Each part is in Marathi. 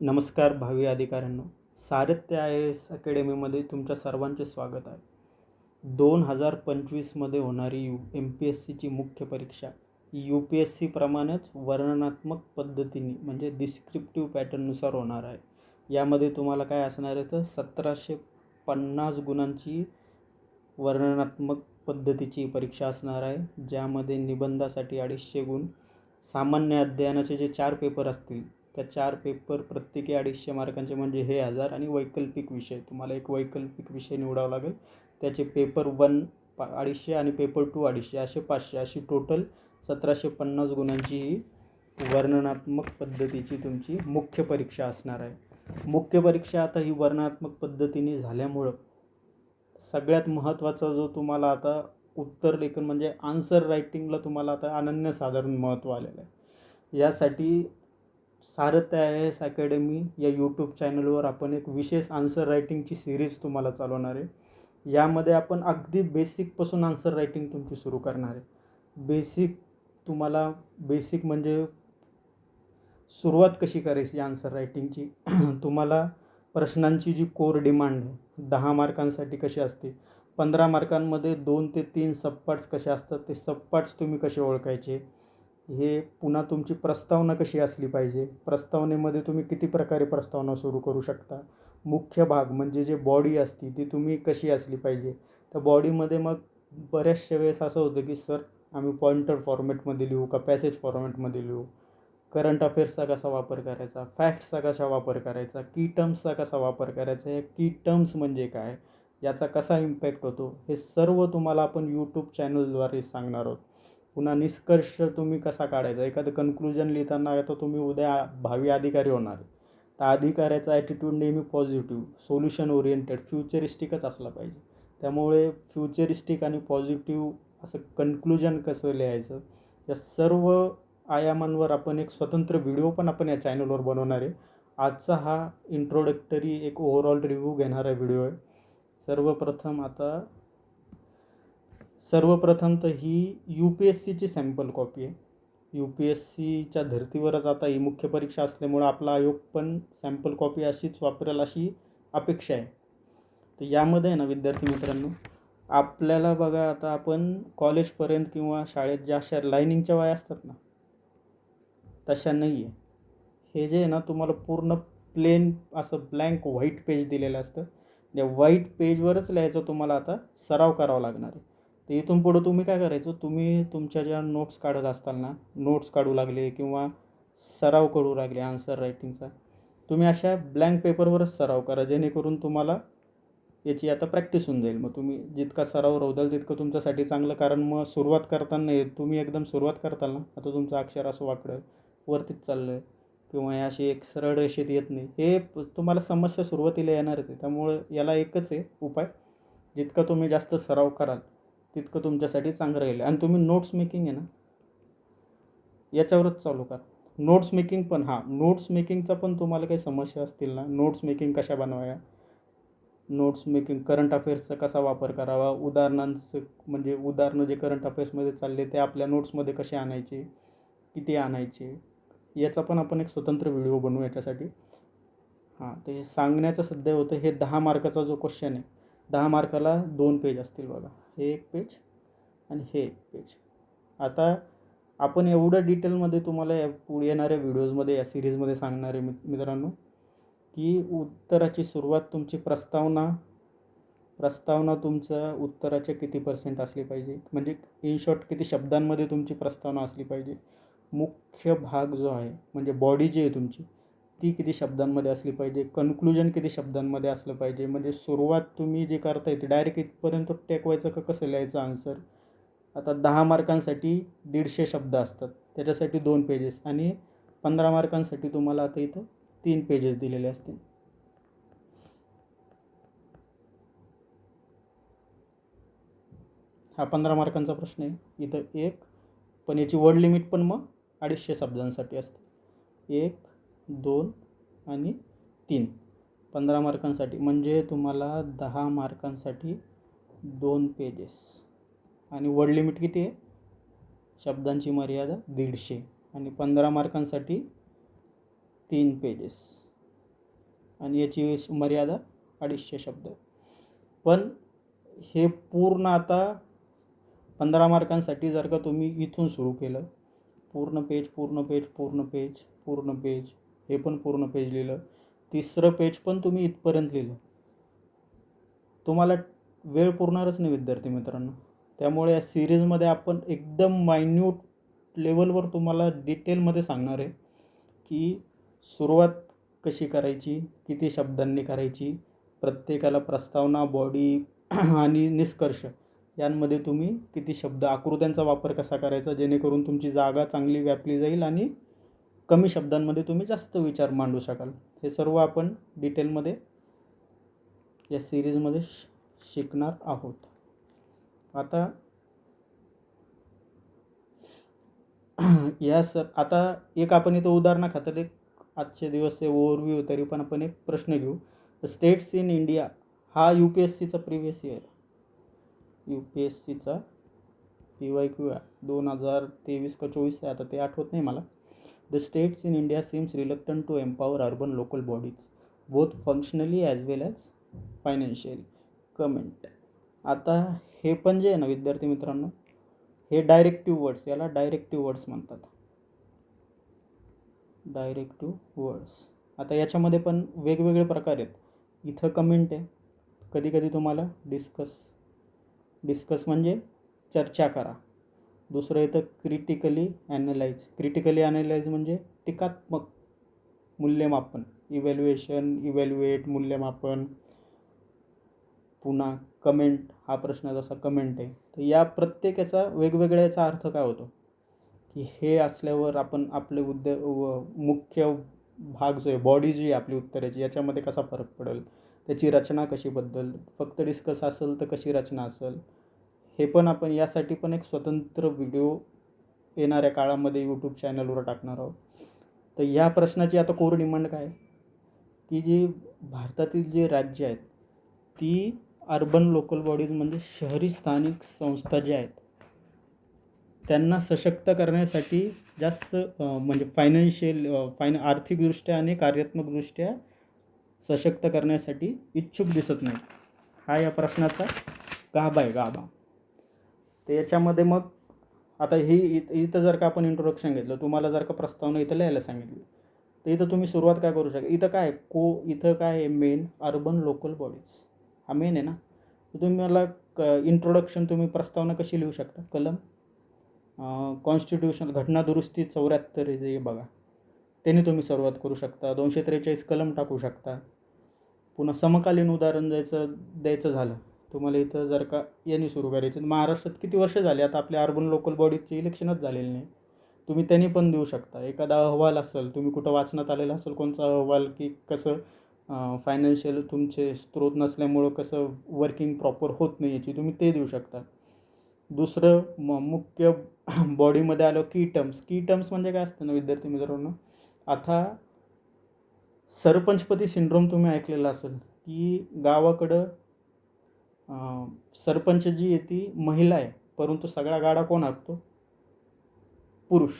नमस्कार भावी अधिकाऱ्यांनो. सारथ्य आय ए एस अकॅडमीमध्ये तुमच्या सर्वांचे स्वागत आहे. दोन हजार पंचवीसमध्ये होणारी यू एम पी एस सीची मुख्य परीक्षा. यू पी एस सीप्रमाणेच वर्णनात्मक पद्धतीने म्हणजे डिस्क्रिप्टिव्ह पॅटर्ननुसार होणार आहे. यामध्ये तुम्हाला काय असणार आहे तर सतराशे पन्नास गुणांची वर्णनात्मक पद्धतीची परीक्षा असणार आहे ज्यामध्ये निबंधासाठी अडीचशे गुण. सामान्य अध्ययनाचे जे चार पेपर असतील त्या चार पेपर प्रत्येकी अडीचशे मार्कांचे म्हणजे हे हजार आणि वैकल्पिक विषय. तुम्हाला एक वैकल्पिक विषय निवडावा लागेल. त्याचे पेपर वन पा अडीचशे आणि पेपर टू अडीचशे असे पाचशे अशी टोटल सतराशे पन्नास गुणांची ही वर्णनात्मक पद्धतीची तुमची मुख्य परीक्षा असणार आहे. मुख्य परीक्षा आता ही वर्णनात्मक पद्धतीने झाल्यामुळं सगळ्यात महत्त्वाचा जो तुम्हाला आता उत्तर लेखन म्हणजे आन्सर रायटिंगला तुम्हाला आता अनन्यसाधारण महत्त्व आलेलं आहे. यासाठी सारथ्य ए एस अकॅडमी या यूट्यूब चॅनलवर आपण एक विशेष आन्सर रायटिंगची सिरीज तुम्हाला चालवणार आहे. यामध्ये आपण अगदी बेसिकपासून आन्सर रायटिंग तुमची सुरू करणार आहे. बेसिक तुम्हाला बेसिक म्हणजे सुरुवात कशी करायची आन्सर रायटिंगची तुम्हाला प्रश्नांची जी कोर डिमांड आहे दहा मार्कांसाठी कशी असते? पंधरा मार्कांमध्ये दोन ते तीन सबपार्ट्स कसे असतात? ते सबपार्ट्स तुम्ही कसे ओळखायचे? हे पुन्हा तुमची प्रस्तावना कशी असली पाहिजे? प्रस्तावनेमध्ये तुम्ही किती प्रकारे प्रस्तावना सुरू करू शकता? मुख्य भाग म्हणजे जे बॉडी असती ती तुम्ही कशी असली पाहिजे? तर बॉडीमध्ये मग बऱ्याचशा वेळेस असं होतं की सर आम्ही पॉइंटर फॉर्मॅटमध्ये लिहू का पॅसेज फॉर्मॅटमध्ये लिहू? करंट अफेअर्सचा कसा वापर करायचा? फॅक्ट्सचा कसा वापर करायचा? की टर्म्सचा कसा वापर करायचा? हे की टर्म्स म्हणजे काय? याचा कसा इम्पॅक्ट होतो? हे सर्व तुम्हाला आपण यूट्यूब चॅनलद्वारे सांगणार आहोत. पुन्हा निष्कर्ष तुम्ही कसा काढायचा? एखादं कन्क्लुजन लिहिताना आता तुम्ही उद्या भावी अधिकारी होणार. तर अधिकाऱ्याचा ॲटिट्यूड नेहमी पॉझिटिव्ह सोल्युशन ओरिएंटेड फ्युचरिस्टिकच असला पाहिजे. त्यामुळे फ्युचरिस्टिक आणि पॉझिटिव्ह असं कन्क्लुजन कसं लिहायचं? या सर्व आयामांवर आपण एक स्वतंत्र व्हिडिओ पण आपण या चॅनलवर बनवणार आहे. आजचा हा इंट्रोडक्टरी एक ओव्हरऑल रिव्ह्यू घेणारा व्हिडिओ आहे. सर्वप्रथम आता सर्वप्रथम तर ही यू पी एस सीची सॅम्पल कॉपी आहे. यू पी एस सीच्या धर्तीवरच आता ही मुख्य परीक्षा असल्यामुळं आपला आयोग पण सॅम्पल कॉपी अशीच वापरेल अशी अपेक्षा आहे. तर यामध्ये आहे ना विद्यार्थी मित्रांनो आपल्याला बघा आता आपण कॉलेजपर्यंत किंवा शाळेत ज्या अशा लाईनिंगच्या वाया असतात ना तशा नाही आहे हे जे आहे ना तुम्हाला पूर्ण प्लेन असं ब्लँक व्हाईट पेज दिलेलं असतं. या व्हाईट पेजवरच लिहायचं तुम्हाला आता सराव करावा लागणार आहे. तर इथून पुढं तुम्ही काय करायचं? तुम्ही तुमच्या ज्या नोट्स काढत असताल ना नोट्स काढू लागले किंवा सराव करू लागले आन्सर रायटिंगचा तुम्ही अशा ब्लँक पेपरवरच सराव करा जेणेकरून तुम्हाला याची आता प्रॅक्टिस होऊन जाईल. मग तुम्ही जितका सराव रोवदाल तितकं तुमच्यासाठी चांगलं कारण मग सुरुवात करताना तुम्ही एकदम सुरुवात करताल ना आता तुमचं अक्षर असं वाकडं वरतीच चाललं आहे किंवा हे अशी एक सरळ रेषेत येत नाही. हे तुम्हाला समस्या सुरुवातीला येणारच आहे. त्यामुळं याला एकच आहे उपाय जितका तुम्ही जास्त सराव कराल तितकं तुमच्यासाठी चांगलं राहील. आणि तुम्ही नोट्स मेकिंग आहे ना याच्यावरच चालू करा. नोट्स मेकिंग पण हां नोट्स मेकिंगचा पण तुम्हाला काही समस्या असतील ना नोट्स मेकिंग कशा बनवाया नोट्स मेकिंग करंट अफेअर्सचा कसा वापर करावा? उदाहरणांचं म्हणजे उदाहरणं जे करंट अफेअर्समध्ये चालले ते आपल्या नोट्समध्ये कसे आणायचे? किती आणायचे? याचा पण आपण एक स्वतंत्र व्हिडिओ बनवू याच्यासाठी. हां ते सांगण्याचं सध्या होतं हे दहा मार्काचा जो क्वेश्चन आहे दहा मार्काला दोन पेज असतील बघा. हे एक पेज आणि हे एक पेज. आता आपण एवढं डिटेलमध्ये तुम्हाला या पुढे येणाऱ्या व्हिडिओजमध्ये या सिरीजमध्ये सांगणार आहे मित्रांनो की उत्तराची सुरुवात तुमची प्रस्तावना प्रस्तावना तुमचं उत्तराचे किती पर्सेंट असली पाहिजे? म्हणजे इन शॉर्ट किती शब्दांमध्ये तुमची प्रस्तावना असली पाहिजे? मुख्य भाग जो आहे म्हणजे बॉडी जी आहे तुमची ती किती शब्दांमध्ये असली पाहिजे? कन्क्लुजन किती शब्दांमध्ये असलं पाहिजे? म्हणजे सुरुवात तुम्ही जे करताय ते डायरेक्ट इथपर्यंत टेकवायचं का कसं लिहायचं आन्सर आता दहा मार्कांसाठी दीडशे शब्द असतात. त्याच्यासाठी दोन पेजेस आणि पंधरा मार्कांसाठी तुम्हाला आता इथं तीन पेजेस दिलेले असतील. हा पंधरा मार्कांचा प्रश्न आहे. इथं एक पण याची वर्ड लिमिट पण मग अडीचशे शब्दांसाठी असते. एक दोन आणि तीन. पंधरा मार्कांसाठी म्हणजे तुम्हाला दहा मार्कांसाठी दोन पेजेस आणि वर्ड लिमिट किती आहे? शब्दांची मर्यादा दीडशे. आणि पंधरा मार्कांसाठी तीन पेजेस आणि याची मर्यादा अडीचशे शब्द. पण हे पूर्ण आता पंधरा मार्कांसाठी जर का तुम्ही इथून सुरू केलं पूर्ण पेज पूर्ण पेज पूर्ण पेज पूर्ण पेज हे पण पूर्ण पेज लिहिलं. तिसरं पेज पण तुम्ही इथपर्यंत लिहिलं. तुम्हाला वेळ पुरणारच नाही विद्यार्थी मित्रांनो. त्यामुळे या सिरीजमध्ये आपण एकदम मायन्यूट लेवलवर तुम्हाला डिटेलमध्ये सांगणार आहे की सुरुवात कशी करायची किती शब्दांनी करायची प्रत्येकाला प्रस्तावना बॉडी आणि निष्कर्ष यांमध्ये तुम्ही किती शब्द आकृत्यांचा वापर कसा करायचा जेणेकरून तुमची जागा चांगली व्यापली जाईल आणि कमी शब्दांमध्ये तुम्ही जास्त विचार मांडू शकाल. हे सर्व आपण डिटेलमध्ये या सिरीजमध्ये श शिकणार आहोत. आता या सर आता एक आपण इथं उदाहरणाखातर एक आजचे दिवस हे ओव्हरव्ह्यू तरी पण आपण एक प्रश्न घेऊ. स्टेट्स इन इंडिया हा यू पी एस सीचा previous year U P S सीचा पी वाय क्यू आहे दोन हजार तेवीस का चोवीस आहे आता ते आठवत नाही मला. The states in India seems reluctant to empower urban local bodies both functionally as well as financially comment आता हे पण जे आहे ना विद्यार्थी मित्रांनो हे डायरेक्टिव्ह वर्ड्स याला डायरेक्टिव्ह वर्ड्स म्हणतात. डायरेक्टिव्ह वर्ड्स आता याच्यामध्ये पण वेगवेगळे प्रकार आहेत. इथं कमेंट आहे. कधी कधी तुम्हाला डिस्कस डिस्कस म्हणजे चर्चा करा. दुसरं येतं क्रिटिकली ॲनालाइज क्रिटिकली ॲनालाइज म्हणजे टीकात्मक मूल्यमापन. इव्हॅल्युएशन इव्हॅल्युएट मूल्यमापन. पुन्हा कमेंट हा प्रश्न जसा कमेंट आहे तर या प्रत्येकाचा वेगवेगळ्या याचा अर्थ काय होतो? की हे असल्यावर आपण आपले उद्य व मुख्य भाग जो आहे बॉडी जी आहे आपली उत्तराची याच्यामध्ये कसा फरक पडेल? त्याची रचना कशी बद्दल फक्त डिस्कस असेल तर कशी रचना असेल? हे पण आपण यासाठी पण एक स्वतंत्र व्हिडिओ येणाऱ्या काळामध्ये यूट्यूब चॅनलवर टाकणार आहोत. तर या प्रश्नाची आता कोर डिमांड काय? की जी भारतातील जी राज्य आहेत ती अर्बन लोकल बॉडीज म्हणजे शहरी स्थानिक संस्था ज्या आहेत त्यांना सशक्त करण्यासाठी जास्त म्हणजे फायनान्शियल फायन आर्थिकदृष्ट्या आणि कार्यात्मकदृष्ट्या सशक्त करण्यासाठी इच्छुक दिसत नाही हा या प्रश्नाचा गाभा आहे गाभा. तर याच्यामध्ये मग आता ही इत इथं जर का आपण इंट्रोडक्शन घेतलं तुम्हाला जर का प्रस्तावना इथं लिहायला सांगितली तर इथं तुम्ही सुरुवात काय करू शकता इथं काय को इथं काय आहे मेन अर्बन लोकल बॉडीज हा मेन आहे ना? तर तुम्ही मला क इंट्रोडक्शन तुम्ही प्रस्तावना कशी लिहू शकता? कलम? कॉन्स्टिट्युशन घटना दुरुस्ती चौऱ्याहत्तर जे बघा. त्याने तुम्ही सुरुवात करू शकता. दोनशे त्रेचाळीस कलम टाकू शकता. पुन्हा समकालीन उदाहरण द्यायचं द्यायचं झालं. तुम्हाला इथं जर का यांनी सुरू करायचं महाराष्ट्रात किती वर्ष झाले? आता आपल्या अर्बन लोकल बॉडीजचे इलेक्शनच झालेले नाही. तुम्ही त्यांनी पण देऊ शकता. एखादा अहवाल असेल तुम्ही कुठं वाचण्यात आलेला असेल कोणचा अहवाल की कसं फायनान्शियल तुमचे स्त्रोत नसल्यामुळं कसं वर्किंग प्रॉपर होत नाही याची तुम्ही ते देऊ शकता. दुसरं म मुख्य बॉडीमध्ये आलं की टर्म्स की टर्म्स म्हणजे काय असतं ना विद्यार्थी मित्रांनो? आता सरपंचपती सिंड्रोम तुम्ही ऐकलेला असेल की गावाकडं सरपंच जी आहे ती महिला आहे परंतु सगळा गाडा कोण हाकतो पुरुष.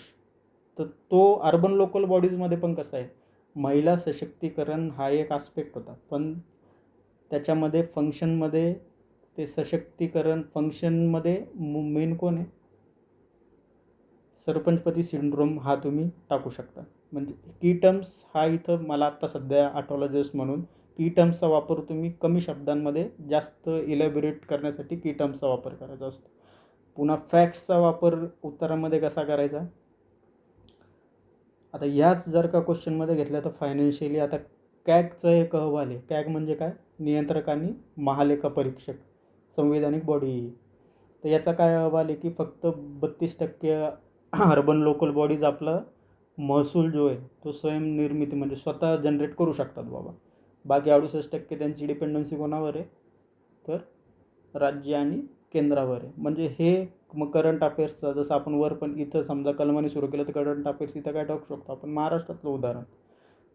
तर तो अर्बन लोकल बॉडीजमध्ये पण कसं आहे? महिला सशक्तीकरण हा एक आस्पेक्ट होता. पण त्याच्यामध्ये फंक्शनमध्ये ते सशक्तीकरण फंक्शनमध्ये मेन कोण आहे? सरपंचपती सिंड्रोम हा तुम्ही टाकू शकता. म्हणजे की टर्म्स हा इथं मला आत्ता सध्या आठवला दिवस म्हणून की टर्म्सचा वापर तुम्ही कमी शब्दांमध्ये जास्त इलॅबोरेट करण्यासाठी की टर्म्सचा वापर करायचा असतो. पुन्हा फॅक्ट्सचा वापर उत्तरामध्ये कसा करायचा? आता ह्याच जर का क्वेश्चनमध्ये घेतलं तर फायनान्शियली आता कॅगचं एक अहवाल आहे. कॅग म्हणजे काय? नियंत्रक आणि महालेखा परीक्षक संविधानिक बॉडी तर याचा काय अहवाल आहे की फक्त बत्तीस टक्के अर्बन लोकल बॉडीज आपला महसूल जो आहे तो स्वयंनिर्मिती म्हणजे स्वतः जनरेट करू शकतात बाबा. बाकी अडुसष्ट टक्के त्यांची डिपेंडन्सी कोणावर आहे? तर राज्य आणि केंद्रावर आहे. म्हणजे हे मग करंट अफेअर्सचं जसं आपण वर पण इथं समजा कलमाने सुरू केलं तर करंट अफेअर्स इथं काय टाकू शकतो? आपण महाराष्ट्रातलं उदाहरण.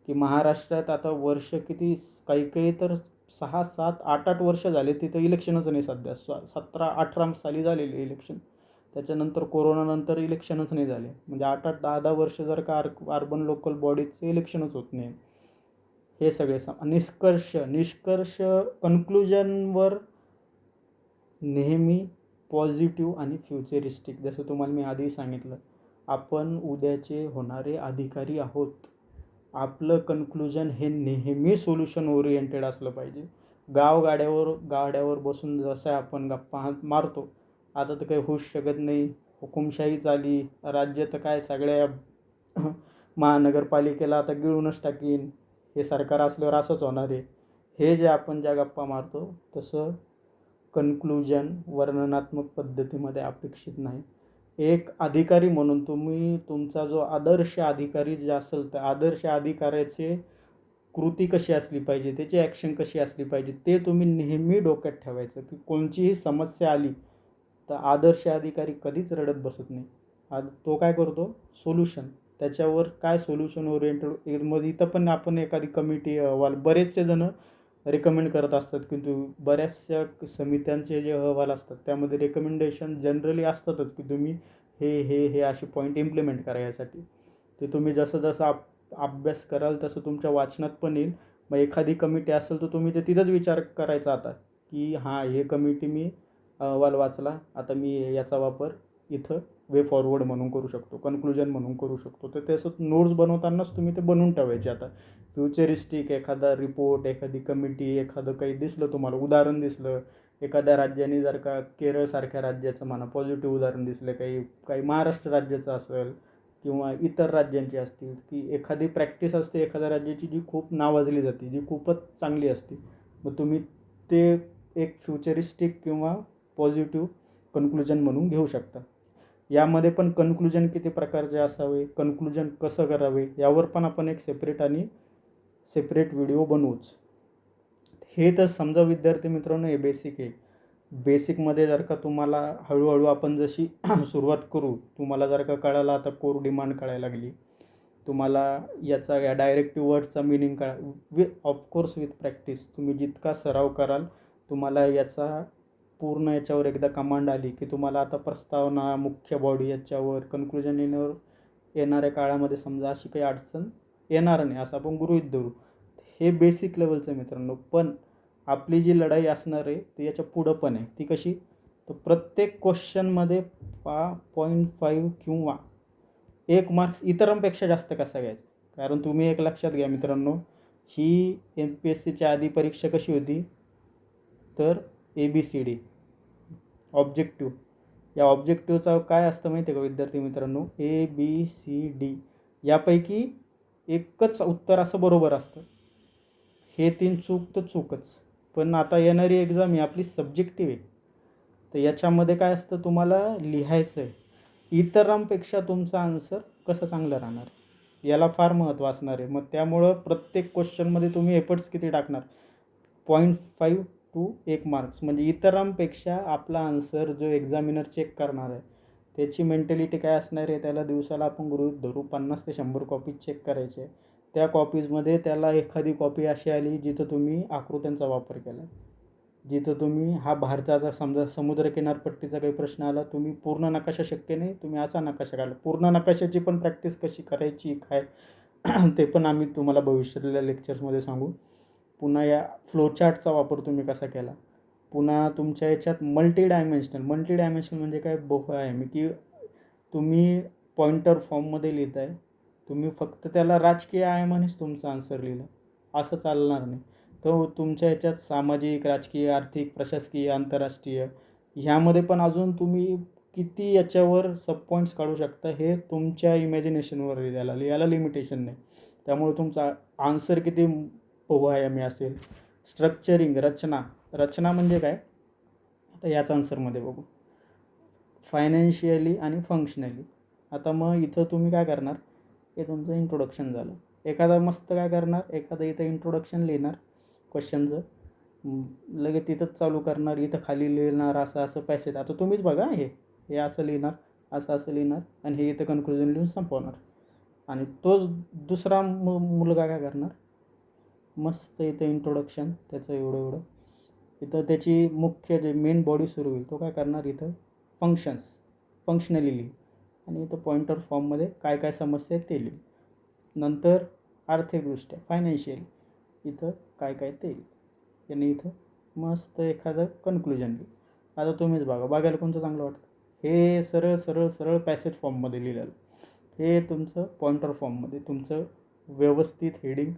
की महाराष्ट्रात आता वर्ष किती काही काही तर सहा सात आठ आठ वर्ष झाले तिथं इलेक्शनच नाही सध्या. सतरा अठरा साली झालेले इलेक्शन त्याच्यानंतर कोरोनानंतर इलेक्शनच नाही झाले. म्हणजे आठ आठ दहा दहा वर्ष जर का आर अर्बन लोकल बॉडीचे इलेक्शनच होत नाही. हे सगळे सम निष्कर्ष निष्कर्ष कन्क्लुजनवर नेहमी पॉझिटिव्ह आणि फ्युचरिस्टिक जसं तुम्हाला मी आधी सांगितलं आपण उद्याचे होणारे अधिकारी आहोत. आपलं कन्क्लुजन हे नेहमी सोल्युशन ओरिएंटेड असलं पाहिजे. गाव गाड्यावर गाड्यावर बसून जसं आपण गप्पा मारतो आता तर काही होऊच शकत नाही. हुकुमशाही चाली राज्य तर काय सगळ्या महानगरपालिकेला आता गिळूनच टाकीन. हे सरकार असल्यावर असंच होणार आहे. हे जे आपण ज्या गप्पा मारतो तसं कन्क्लुजन वर्णनात्मक पद्धतीमध्ये अपेक्षित नाही. एक अधिकारी म्हणून तुम्ही तुमचा जो आदर्श अधिकारी जे असेल तर आदर्श अधिकाऱ्याचे कृती कशी असली पाहिजे त्याची ॲक्शन कशी असली पाहिजे ते तुम्ही नेहमी डोक्यात ठेवायचं की कोणचीही समस्या आली तर आदर्श अधिकारी कधीच रडत बसत नाही. आज तो काय करतो? सोल्युशन त्याच्यावर काय सोल्युशन ओरिएंटेड मग इथं पण आपण एखादी कमिटी अहवाल बरेचसे जणं रेकमेंड करत असतात की तू बऱ्याचशा समित्यांचे जे अहवाल असतात त्यामध्ये रेकमेंडेशन जनरली असतातच की तुम्ही हे हे हे असे पॉईंट इम्प्लिमेंट करा यासाठी. ते तुम्ही जसं जसं आप अभ्यास कराल तसं तुमच्या वाचनात पण येईल. मग एखादी कमिटी असेल तर तुम्ही ते तिथंच विचार करायचा आता की हां हे कमिटी मी अहवाल वाचला आता मी याचा वापर इथं वे फॉरवर्ड म्हणून करू शकतो कन्क्लुजन म्हणून करू शकतो. तर तसं नोट्स बनवतानाच तुम्ही ते बनवून ठेवायचे आता. फ्युचरिस्टिक एखादा रिपोर्ट एखादी कमिटी एखादं काही दिसलं तुम्हाला उदाहरण दिसलं एखाद्या राज्याने जर का केरळसारख्या राज्याचं म्हणा पॉझिटिव्ह उदाहरण दिसलं काही काही महाराष्ट्र राज्याचं असेल किंवा इतर राज्यांची असतील की एखादी प्रॅक्टिस असते एखाद्या राज्याची जी खूप नावाजली जाते जी खूपच चांगली असते मग तुम्ही ते एक फ्युचरिस्टिक किंवा पॉझिटिव्ह कन्क्लुजन म्हणून घेऊ शकता. यामध्ये पण कन्क्लुजन किती प्रकारचे असावे कन्क्लुजन कसं करावे यावर पण आपण एक सेपरेट आणि सेपरेट व्हिडिओ बनवूच. हे तर समजा विद्यार्थी मित्रांनो हे बेसिक आहे. बेसिकमध्ये जर का तुम्हाला हळूहळू आपण जशी सुरुवात करू तुम्हाला जर का कळालं आता कोर डिमांड कळायला लागली. तुम्हाला याचा या डायरेक्टिव्ह वर्डचा मिनिंग कळा वि ऑफकोर्स विथ प्रॅक्टिस तुम्ही जितका सराव कराल तुम्हाला याचा पूर्ण याच्यावर एकदा कमांड आली की तुम्हाला आता प्रस्तावना मुख्य बॉडी याच्यावर कन्क्लुजन येण्यावर येणाऱ्या काळामध्ये समजा अशी काही अडचण येणार नाही असं आपण गृहीत धरू. हे बेसिक लेवलचं मित्रांनो. पण आपली जी लढाई असणार आहे ती याच्या पुढं पण आहे. ती कशी? तर प्रत्येक क्वेश्चनमध्ये पा पॉईंट फाईव्ह किंवा एक मार्क्स इतरांपेक्षा जास्त कसा घ्यायचा? कारण तुम्ही एक लक्षात घ्या मित्रांनो ही एम पी एस सीच्या आधी परीक्षा कशी होती? तर A B C D objective या ऑब्जेक्टिव्हचा काय असतं माहिती आहे का विद्यार्थी मित्रांनो? ए बी सी डी यापैकी एकच उत्तर असं बरोबर असतं. हे तीन चूक तर चूकच. पण आता येणारी एक्झाम ही आपली सब्जेक्टिव्ह आहे. तर याच्यामध्ये काय असतं तुम्हाला? लिहायचं आहे इतरांपेक्षा तुमचा आन्सर कसं चांगलं राहणार? याला फार महत्त्व असणार आहे. मग त्यामुळं प्रत्येक क्वेश्चनमध्ये तुम्ही एफर्ट्स किती टाकणार? पॉईंट फाईव्ह टू एक मार्क्स म्हणजे इतरांपेक्षा आपला आन्सर जो एक्झामिनर चेक करणार आहे त्याची मेंटॅलिटी काय असणार आहे त्याला दिवसाला आपण गृहित धरू पन्नास ते शंभर कॉपीज चेक करायचे. त्या कॉपीजमध्ये त्याला एखादी कॉपी अशी आली जिथं तुम्ही आकृत्यांचा वापर केला. जिथं तुम्ही हा भारताचा समजा समुद्र किनारपट्टीचा काही प्रश्न आला तुम्ही पूर्ण नकाशा शक्य नाही तुम्ही असा नकाशा काढला पूर्ण नकाशाची पण प्रॅक्टिस कशी करायची काय ते पण आम्ही तुम्हाला भविष्यातल्या लेक्चर्समध्ये सांगू. पुन्हा या फ्लोचार्टचा वापर तुम्ही कसा केला? पुन्हा तुमच्या याच्यात मल्टी डायमेन्शनल मल्टी डायमेन्शनल म्हणजे काय बहु आहे मी की तुम्ही पॉइंटर फॉर्ममध्ये लिहित आहे तुम्ही फक्त त्याला राजकीय आयामानेच तुमचा आन्सर लिहिला. असं चालणार नाही. तर तुमच्या याच्यात सामाजिक राजकीय आर्थिक प्रशासकीय आंतरराष्ट्रीय ह्यामध्ये पण अजून तुम्ही किती याच्यावर सब पॉईंट्स काढू शकता हे तुमच्या इमॅजिनेशनवर लिहायला याला लिमिटेशन नाही. त्यामुळे तुमचा आन्सर किती बहुआयामी असेल. स्ट्रक्चरिंग रचना. रचना म्हणजे काय? आता याच आन्सरमध्ये बघू. फायनान्शियली आणि फंक्शनली आता मग इथं तुम्ही काय करणार? हे तुमचं इंट्रोडक्शन झालं. एखादा मस्त काय करणार? एखादं इथं इंट्रोडक्शन लिहिणार. क्वेश्चनचं लगेच तिथंच चालू करणार. इथं खाली लिहिणार असं असं पॅसेज आता तुम्हीच बघा हे. हे असं लिहिणार असं असं लिहिणार आणि हे इथं कन्क्लुजन लिहून संपवणार. आणि तोच दुसरा मु मुलगा काय करणार? मस्त इथं इंट्रोडक्शन त्याचं एवढं एवढं. इथं त्याची मुख्य जे मेन बॉडी सुरू होईल तो काय करणार इथं? फंक्शन्स फंक्शनली लिही आणि इथं पॉईंटर फॉर्ममध्ये काय काय समस्या आहेत ते लिहिली. नंतर आर्थिकदृष्ट्या फायनान्शियल इथं काय काय ते यांनी इथं मस्त एखादं कन्क्लुजन लिहिलं. आता तुम्हीच बघा बघायला कोणतं चांगलं वाटतं? हे सरळ सरळ सरळ पॅसेज फॉर्ममध्ये लिहिलेलं. हे तुमचं पॉइंटर फॉर्ममध्ये तुमचं व्यवस्थित हेडिंग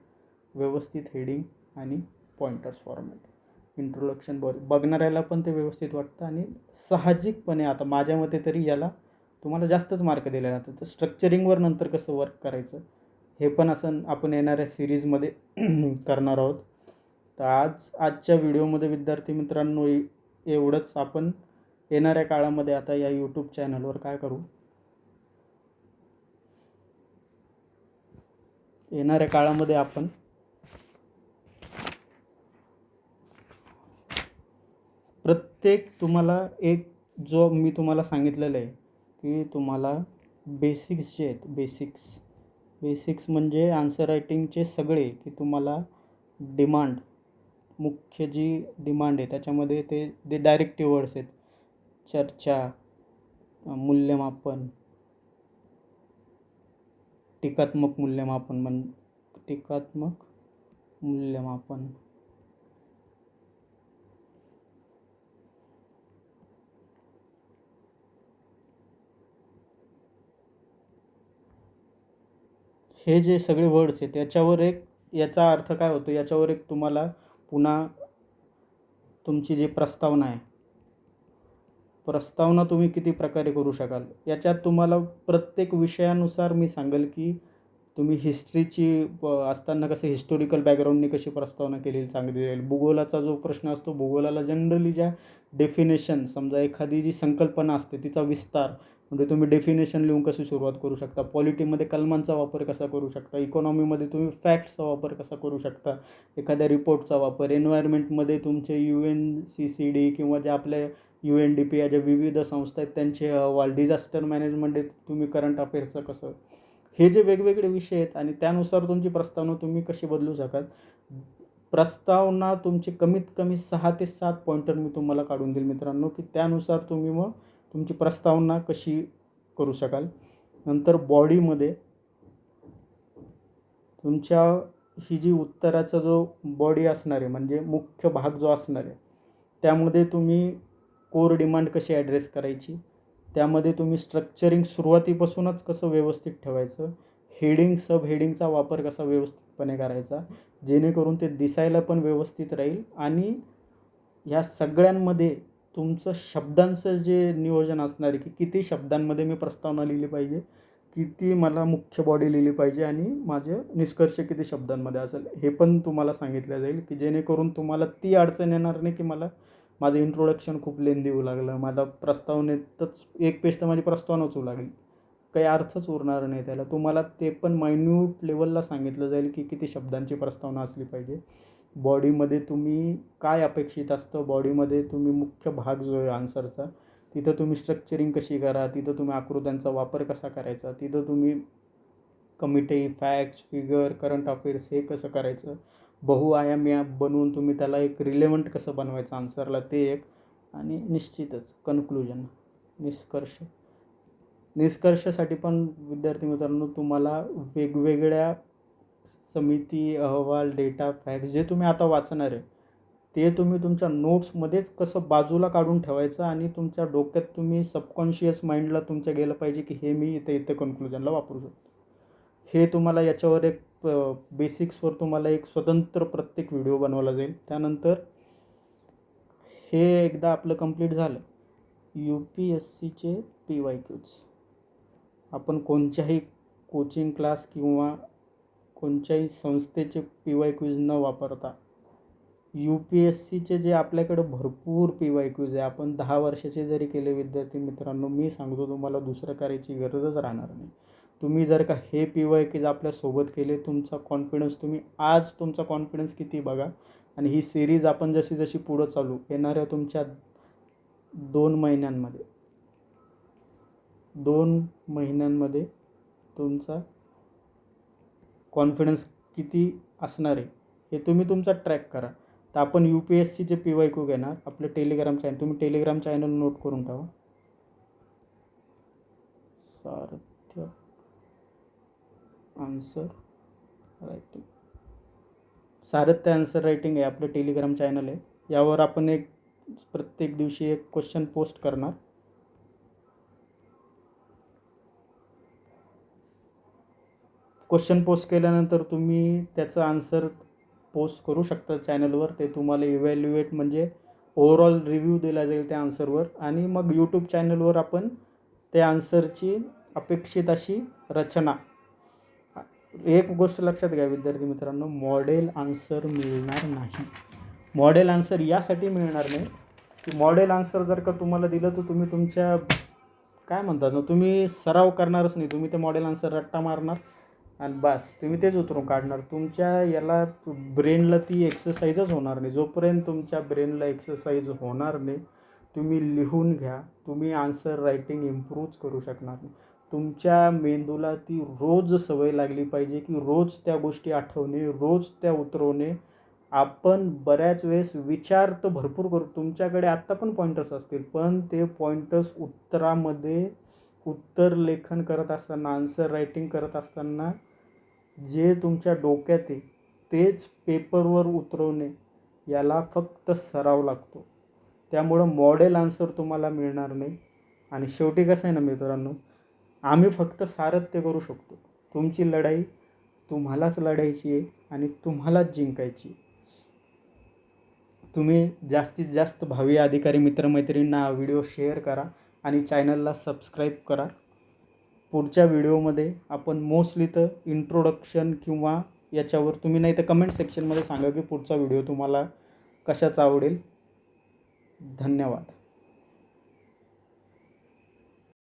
व्यवस्थित हेडिंग आणि पॉइंटर्स फॉर्मॅट इंट्रोडक्शन बॉल बघणाऱ्याला पण ते व्यवस्थित वाटतं आणि साहजिकपणे आता माझ्या मते तरी याला तुम्हाला जास्तच मार्क दिले जातात. तर स्ट्रक्चरिंगवर नंतर कसं वर्क करायचं हे पण असं आपण येणाऱ्या सिरीजमध्ये करणार आहोत. तर आज आजच्या व्हिडिओमध्ये विद्यार्थी मित्रांनो एवढंच. आपण येणाऱ्या काळामध्ये आता या यूट्यूब चॅनलवर काय करू? येणाऱ्या काळामध्ये आपण प्रत्येक तुम्हाला एक जो मी तुम्हाला सांगितलेलं आहे की तुम्हाला बेसिक्स जे आहेत बेसिक्स बेसिक्स म्हणजे आन्सर रायटिंगचे सगळे की तुम्हाला डिमांड मुख्य जी डिमांड आहे त्याच्यामध्ये ते जे डायरेक्टिव्ह वर्ड्स आहेत. चर्चा मूल्यमापन टीकात्मक मूल्यमापन म्हण टीकात्मक मूल्यमापन. हे जे सगळे वर्ड्स आहेत याच्यावर एक याचा अर्थ काय होतो? याच्यावर एक तुम्हाला पुन्हा तुमची जी प्रस्तावना आहे प्रस्तावना तुम्ही किती प्रकारे करू शकाल? याच्यात तुम्हाला प्रत्येक विषयानुसार मी सांगेल की तुम्ही हिस्ट्रीची असताना कसं हिस्टोरिकल बॅकग्राऊंडने कशी प्रस्तावना केलेली चांगली राहील. भूगोलाचा जो प्रश्न असतो भूगोलाला जनरली ज्या डेफिनेशन समजा एखादी जी संकल्पना असते तिचा विस्तार म्हणजे तुम्ही डेफिनेशन लिहून कशी सुरुवात करू शकता? पॉलिटीमध्ये कलमांचा वापर कसा करू शकता? इकॉनॉमीमध्ये तुम्ही फॅक्ट्सचा वापर कसा करू शकता? एखाद्या रिपोर्टचा वापर. एन्व्हायरमेंटमध्ये तुमचे U N C C D किंवा ज्या आपल्या यू एन डी पी या ज्या विविध संस्था आहेत त्यांचे अहवाल डिझास्टर मॅनेजमेंट तुम्ही करंट अफेअर्सचं कसं? हे जे वेगवेगळे विषय आहेत आणि त्यानुसार तुमची प्रस्तावना तुम्ही कशी बदलू शकाल? प्रस्तावना तुमची कमीत कमी सहा ते सात पॉईंटर मी तुम्हाला काढून देईल मित्रांनो की त्यानुसार तुम्ही मग तुमची प्रस्तावना कशी करू शकाल? नंतर बॉडीमध्ये तुमच्या ही जी उत्तराचा जो बॉडी असणार आहे म्हणजे मुख्य भाग जो असणार आहे त्यामध्ये तुम्ही कोर डिमांड कशी ॲड्रेस करायची? त्यामध्ये तुम्ही स्ट्रक्चरिंग सुरुवातीपासूनच कसं व्यवस्थित ठेवायचं? हेडिंग सब हेडिंगचा वापर कसा व्यवस्थितपणे करायचा? जेणेकरून ते दिसायला पण व्यवस्थित राहील आणि ह्या सगळ्यांमध्ये तुमचं शब्दांचं जे नियोजन असणार आहे की किती शब्दांमध्ये मी प्रस्तावना लिहिली पाहिजे किती मला मुख्य बॉडी लिहिली पाहिजे आणि माझे निष्कर्ष किती शब्दांमध्ये असेल हे पण तुम्हाला सांगितलं जाईल की जेणेकरून तुम्हाला ती अडचण येणार नाही की मला माझं इंट्रोडक्शन खूप लेंदी होऊ लागलं मला प्रस्तावनेतच एक पेज तर माझी प्रस्तावनाच होऊ लागली. काही अर्थच उरणार नाही त्याला. तुम्हाला ते पण मायन्यूट लेवलला सांगितलं जाईल की किती शब्दांची प्रस्तावना असली पाहिजे. बॉडीमध्ये तुम्ही काय अपेक्षित असतं? बॉडीमध्ये तुम्ही मुख्य भाग जो आहे आन्सरचा तिथं तुम्ही स्ट्रक्चरिंग कशी करा? तिथं तुम्ही आकृत्यांचा वापर कसा करायचा? तिथं तुम्ही committee facts figure current affairs हे कसं करायचं? बहुआयामी बनवून तुम्ही त्याला एक रिलेवंट कसं बनवायचं? आन्सरला ते एक आणि निश्चितच कन्क्लुजन निष्कर्ष. निष्कर्षासाठी पण विद्यार्थी मित्रांनो तुम्हाला वेगवेगळ्या समिती अहवाल डेटा फॅक्ट जे तुम्ही आता वाचणार आहे ते तुम्ही तुमच्या नोट्समध्येच कसं बाजूला काढून ठेवायचं आणि तुमच्या डोक्यात तुम्ही सबकॉन्शियस माइंडला तुमच्या गेलं पाहिजे की हे मी इथे इथे कन्क्लुजनला वापरू शकतो. हे तुम्हाला याच्यावर एक बेसिक्सवर तुम्हाला एक स्वतंत्र प्रत्येक व्हिडिओ बनवला जाईल. त्यानंतर हे एकदा आपलं कंप्लीट झालं. यू पी एस सीचे पी वाय क्यूज आपण कोणत्याही कोचिंग क्लास किंवा कोणत्याही संस्थेचे पी वाय क्यूज न वापरता. यू पी एस सीचे जे आपल्याकडं भरपूर पी वाय क्यूज आहे. आपण दहा वर्षाचे जरी केले विद्यार्थी मित्रांनो मी सांगतो तुम्हाला दुसरं करायची गरजच राहणार नाही. तुम्ही जर का हे पी वाय क्यूज आपल्यासोबत केले तुमचा कॉन्फिडन्स तुम्ही आज तुमचा कॉन्फिडन्स किती बघा. आणि ही सिरीज आपण जशी जशी पुढं चालू येणाऱ्या तुमच्या दोन महिन्यांमध्ये दोन महिन्यांमध्ये तुमचा कॉन्फिडन्स किती असणार आहे हे तुम्ही तुमचा ट्रॅक करा. तर आपण यू पी एस सीचे पी वाय क्यू घेणार आपलं टेलिग्राम चॅनल तुम्ही टेलिग्राम चॅनल नोट करून ठेवा. Sarathya answer writing Sarathya answer writing आहे आपलं टेलिग्राम चॅनल आहे. यावर आपण एक प्रत्येक दिवशी एक क्वेश्चन पोस्ट करणार. क्वेश्चन पोस्ट केल्यानंतर तुम्ही त्याचं आन्सर पोस्ट करू शकता चॅनलवर ते तुम्हाला इव्हॅल्युएट म्हणजे ओव्हरऑल रिव्ह्यू दिला जाईल त्या आन्सरवर आणि मग यूट्यूब चॅनलवर आपण त्या आन्सरची अपेक्षित अशी रचना. एक गोष्ट लक्षात घ्या विद्यार्थी मित्रांनो मॉडेल आन्सर मिळणार नाही. मॉडेल आन्सर यासाठी मिळणार नाही की मॉडेल आन्सर जर का तुम्हाला दिलं तर तुम्ही तुमच्या काय म्हणतात ना तुम्ही सराव करणारच नाही. तुम्ही ते मॉडेल आन्सर रट्टा मारणार. आणि बस तुम्ही तेच उतरून काढणार. तुमच्या याला ब्रेनला ती एक्सरसाइजच होणार नाही. जोपर्यंत तुमच्या ब्रेनला एक्सरसाइज होणार नाही तुम्ही लिहून घ्या. तुम्ही आन्सर रायटिंग इम्प्रूव्ह करू शकणार नाही. तुमच्या मेंदूला ती रोज सवय लागली पाहिजे की रोज त्या गोष्टी आठवणे रोज त्या उतरवणे. आपण बऱ्याच वेळेस विचार तर भरपूर करू. तुमच्याकडे आत्ता पण पॉईंटर्स असतील पण ते पॉईंटर्स उत्तरामध्ये उत्तर लेखन करत असताना आन्सर रायटिंग करत असताना जे तुमच्या डोक्यात आहे तेच पेपरवर उतरवणे याला फक्त सराव लागतो. त्यामुळं मॉडेल आन्सर तुम्हाला मिळणार नाही. आणि शेवटी कसं आहे ना मित्रांनो आम्ही फक्त सारथ्य करू शकतो. तुमची लढाई तुम्हालाच लढायची आहे आणि तुम्हालाच जिंकायची तुम्ही जास्तीत जास्त भावी अधिकारी मित्रमैत्रिणींना व्हिडिओ शेअर करा आणि चॅनलला सबस्क्राईब करा. पुढच्या व्हिडिओमध्ये आपण मोस्टली तर इंट्रोडक्शन किंवा याच्यावर तुम्ही नाही तर कमेंट सेक्शनमध्ये सांगा की पुढचा व्हिडिओ तुम्हाला कशाचा आवडेल. धन्यवाद.